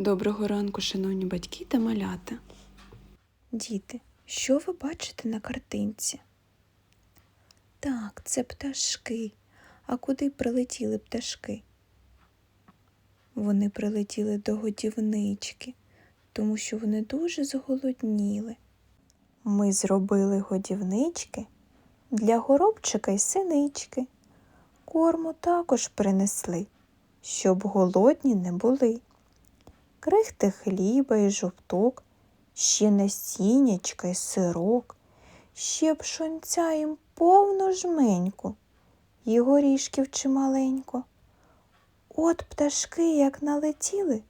Доброго ранку, шановні батьки та малята. Діти, що ви бачите на картинці? Так, це пташки. А куди прилетіли пташки? Вони прилетіли до годівнички, тому що вони дуже зголодніли. Ми зробили годівнички для горобчика й синички. Корму також принесли, щоб голодні не були. Крихти хліба і жовток, ще насіннячка й сирок, ще пшонця їм повну жменьку, і горішків чималенько. От пташки, як налетіли,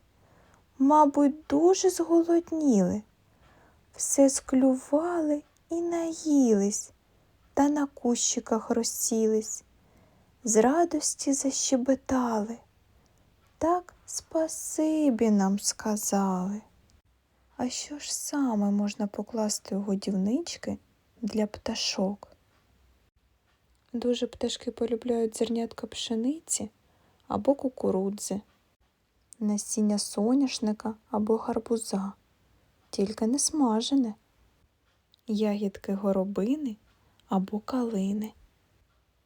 мабуть, дуже зголодніли, все склювали і наїлись, та на кущиках розсілись, з радості защебетали. Так спасибі нам сказали. А що ж саме можна покласти у годівнички для пташок? Дуже пташки полюбляють зернятка пшениці або кукурудзи, насіння соняшника або гарбуза, тільки не смажене, ягідки горобини або калини.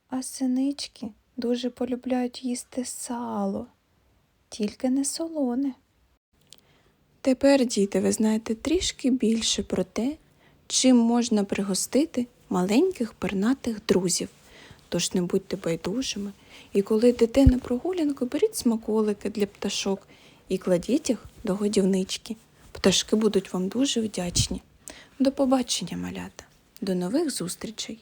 А синички дуже полюбляють їсти сало, тільки не солоне. Тепер, діти, ви знаєте трішки більше про те, чим можна пригостити маленьких пернатих друзів. Тож не будьте байдужими, і коли йдете на прогулянку, беріть смаколики для пташок і кладіть їх до годівнички. Пташки будуть вам дуже вдячні. До побачення, малята, до нових зустрічей!